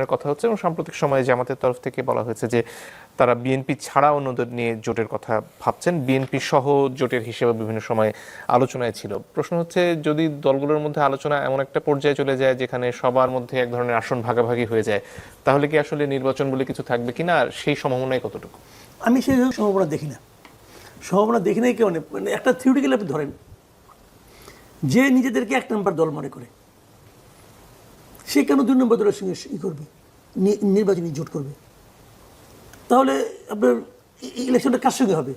ধরনের কথা হচ্ছে এবং সাম্প্রতিক সময়ে জামাতের তরফ থেকে বলা হয়েছে যে তারা বিএনপি ছাড়া অন্যদের নিয়ে জোটের কথা ভাবছেন। বিএনপি সহ জোটের হিসেবে বিভিন্ন সময় আলোচনায় ছিল। প্রশ্ন হচ্ছে, যদি দলগুলোর মধ্যে আলোচনা এমন একটা পর্যায়ে চলে যায় যেখানে সবার মধ্যে এক ধরনের আসন ভাগাভাগি হয়ে যায়, তাহলে কি আসলে নির্বাচন বলে কিছু থাকবে কিনা আর সেই সম্ভাবনাই কতটুকু? আমি সেই সম্ভাবনা দেখি না। সম্ভাবনা দেখি নাই কেউ মানে একটা থিওরিটিক্যাল আপনি ধরেন, যে নিজেদেরকে এক নম্বর দল মনে করে সে কেন দুই নম্বর দলের সঙ্গে ই করবে? নির্বাচনী জোট করবে? তাহলে আপনার ইলেকশনটা কার সঙ্গে হবে?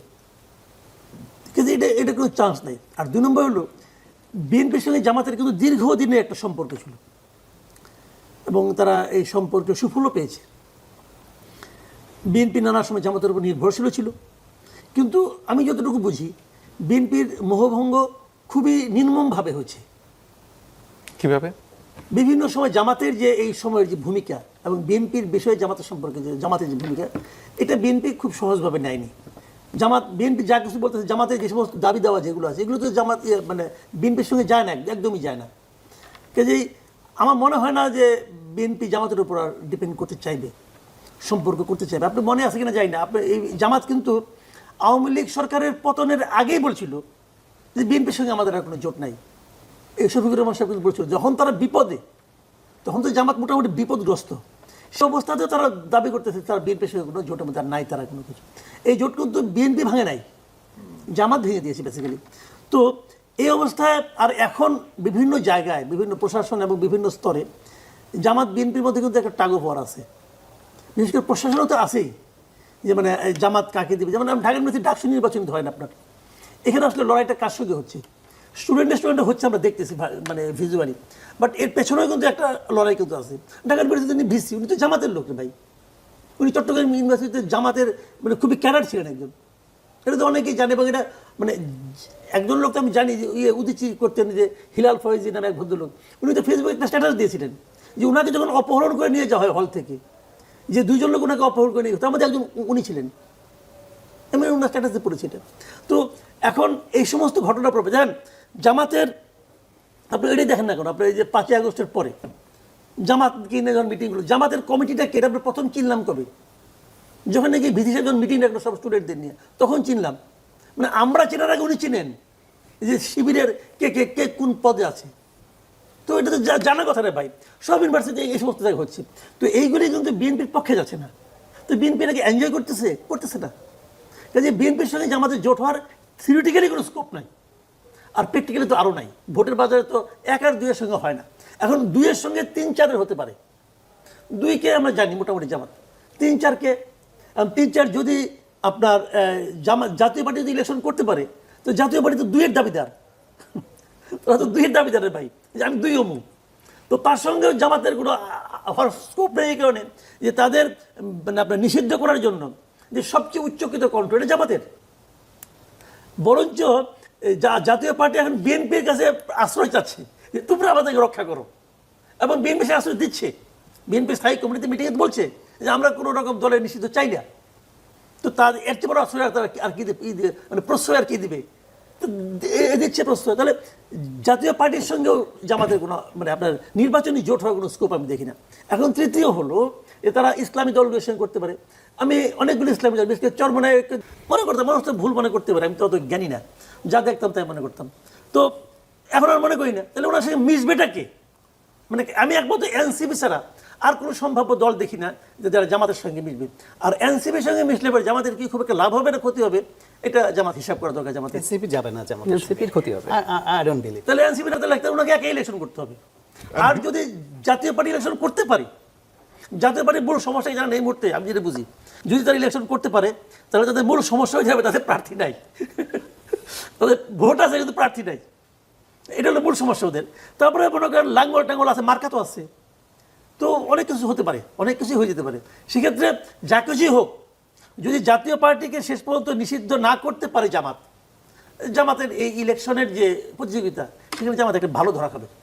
কিন্তু এটা এটা কোনো চান্স নেই। আর দুই নম্বর হলো, বিএনপির সঙ্গে জামাতের কিন্তু দীর্ঘদিনের একটা সম্পর্ক ছিল। এবং তারা এই সম্পর্কে সুফলও পেয়েছে। বিএনপি নানা সময় জামাতের উপর নির্ভরশীল ছিল। কিন্তু আমি যতটুকু বুঝি, বিএনপির মোহভঙ্গ খুবই নির্মমভাবে হয়েছে। কীভাবে? বিভিন্ন সময় জামাতের যে এই সময়ের যে ভূমিকা এবং বিএনপির বিষয়ে জামাতের সম্পর্কে যে জামাতের যে ভূমিকা এটা বিএনপি খুব সহজভাবে নেয়নি। জামাত বিএনপি যা কিছু বলতেছে জামাতের যে সমস্ত দাবি দেওয়া যেগুলো আছে এগুলো তো জামাত ইয়ে, মানে বিএনপির সঙ্গে যায় না একদমই যায় না। কাজেই আমার মনে হয় না যে বিএনপি জামাতের উপর আর ডিপেন্ড করতে চাইবে সম্পর্ক করতে চাইবে। আপনি মনে আছে কিনা যাই না। আপনি এই জামাত কিন্তু আওয়ামী লীগ সরকারের পতনের আগেই বলছিল যে বিএনপির সঙ্গে আমাদের আর কোনো জোট নাই। এই শফিকুর রহমান সাহেব কিন্তু বলছিল যখন তারা বিপদে, তখন তো জামাত মোটামুটি বিপদগ্রস্ত। সে অবস্থাতে তারা দাবি করতেছে, তারা বিএনপির সঙ্গে কোনো জোটের মধ্যে নাই, তারা কোনো কিছু। এই জোট কিন্তু বিএনপি ভাঙে নাই। জামাত ভেঙে দিয়েছে বেসিক্যালি তো এই অবস্থায় আর এখন বিভিন্ন জায়গায়, বিভিন্ন প্রশাসন এবং বিভিন্ন স্তরে জামাত বিএনপির মধ্যে কিন্তু একটা টাগো পর আছে। বিশেষ করে প্রশাসনও তো আছেই। যে মানে জামাত কাকে দিবে? যেমন ঢাকার মধ্যে ডাকসু নির্বাচন হয় না আপনার। এখানে আসলে লড়াইটা কার সঙ্গে হচ্ছে? স্টুডেন্ট স্টুডেন্টে হচ্ছে আমরা দেখতেছি মানে ভিজুয়ালি বাট এর পেছনেও কিন্তু একটা লড়াই কিন্তু আছে। ঢাকা ইউনিভার্সিটি তিনি ভিসি, উনি তো জামাতের লোক ভাই। উনি চট্টগ্রাম ইউনিভার্সিটিতে জামাতের মানে খুবই ক্যাডার ছিলেন একজন। এটা তো অনেকেই জানে এবং এটা মানে একজন লোক তো আমি জানি যে ইয়ে উদিচি করতেন যে হিলাল ফয়েজি নামে এক ভদ্রলোক। উনি তো ফেসবুকে একটা স্ট্যাটাস দিয়েছিলেন যে ওনাকে যখন অপহরণ করে নিয়ে যাওয়া হয় হল থেকে, যে দুজন লোক ওনাকে অপহরণ করে নিয়ে তার মধ্যে একজন উনি ছিলেন। আমি ওনার স্ট্যাটাসে পড়েছি এটা। তো এখন এই সমস্ত ঘটনা প্রবে জানেন জামাতের, আপনি এটাই দেখেন না কেন, আপনি এই যে পাঁচই আগস্টের পরে জামাত কিনে যখন মিটিংগুলো জামাতের কমিটিটা কে? আমরা প্রথম চিনলাম কবে? যখন নাকি সাহেব যখন মিটিং রাখল সব স্টুডেন্টদের নিয়ে, তখন চিনলাম। মানে আমরা চেনার আগে উনি চিনেন যে শিবিরের কে কে কে কোন পদে আছে। তো এটা তো জা- জানার কথা রে ভাই। সব ইউনিভার্সিটি এই সমস্ত জায়গায় হচ্ছে। তো এইগুলি কিন্তু বিএনপির পক্ষে যাচ্ছে না। তো বিএনপি নাকি এনজয় করতেছে করতেছে না। কাজে বিএনপির সঙ্গে আমাদের জোট হওয়ার থিওরিটিক্যালি কোনো স্কোপ নাই। আর প্র্যাকটিক্যালি তো আরও নাই। ভোটের বাজারে তো এক আর দুইয়ের সঙ্গে হয় না। এখন দুইয়ের সঙ্গে তিন চারের হতে পারে। দুইকে আমরা জানি মোটামুটি জামাত। তিন চারকে তিন চার যদি আপনার জামা জাতীয় পার্টি যদি ইলেকশন করতে পারে, তো জাতীয় পার্টি তো দুইয়ের দাবিদার। ওরা তো দুইয়ের দাবিদারের ভাই। যে আমি দুই অমু তো তার সঙ্গে জামাতের কোনো স্কোপ নেই এই কারণে যে তাদের মানে আপনার নিষিদ্ধ করার জন্য যে সবচেয়ে উচ্চকৃত কণ্ঠ এটা জামাতের। বরঞ্চ জাতীয় পার্টি এখন বিএনপির কাছে আশ্রয় চাচ্ছে যে তোমরা আমাদেরকে রক্ষা করো। এবং বিএনপি সে আশ্রয় দিচ্ছে। বিএনপি স্থায়ী কমিটিতে মিটিংয়ে বলছে যে আমরা কোনো রকম দলের নিষিদ্ধ চাই না। তো তার এর চেয়ে বড় আশ্রয় তারা আর কি দেবে? মানে প্রশ্রয় আর কি দেবে? দিচ্ছে প্রশ্রয়। তাহলে জাতীয় পার্টির সঙ্গেও জামাতের কোনো মানে আপনার নির্বাচনী জোট হওয়ার কোনো স্কোপ আমি দেখি না। এখন তৃতীয় হলো যে তারা ইসলামী দল করতে পারে। আমি অনেকগুলো ইসলামী দল বিশেষ করে চরমনায় মনে করতাম মানুষ তো ভুল মনে করতে পারে আমি তো অত জ্ঞানী না। যা দেখতাম তাই মনে করতাম। তো এখন আর মনে করি না। তাহলে ওনার সঙ্গে মিশবেটা কে? মানে আমি একমাত্র এনসিপি ছাড়া আর কোনো সম্ভাব্য দল দেখি না যে যারা জামাতের সঙ্গে মিশবে। আর এনসিপির সঙ্গে মিশলে পরে জামাতের কি খুব একটা লাভ হবে না ক্ষতি হবে? এটা জামাত হিসাব করা দরকার জামাতের। এনসিপি যাবে না যেমন এনসিপির ক্ষতি হবে। আই ডোন্ট বিলিভ তাহলে এনসিপি না তাহলে ওনাকে একে ইলেকশন করতে হবে। আর যদি জাতীয় পার্টি ইলেকশন করতে পারি জাতীয় পার্টির মূল সমস্যা জানেন এই মুহূর্তে, আমি যেটা বুঝি। যদি তারা ইলেকশন করতে পারে, তাহলে তাদের মূল সমস্যা হয়ে যাবে, তাদের প্রার্থী নাই। তাদের ভোট আছে, কিন্তু প্রার্থী নাই। এটা হলো মূল সমস্যা ওদের। তারপরে মনে করেন লাঙ্গল টাঙ্গল আছে মার্কা তো আছে। তো অনেক কিছু হতে পারে, অনেক কিছুই হয়ে যেতে পারে। সেক্ষেত্রে যা কিছুই হোক, যদি জাতীয় পার্টিকে শেষ পর্যন্ত নিষিদ্ধ না করতে পারে জামাত, জামাতের এই ইলেকশনের যে প্রতিযোগিতা, সেখানে জামাত একটা ভালো ধরা খাবে।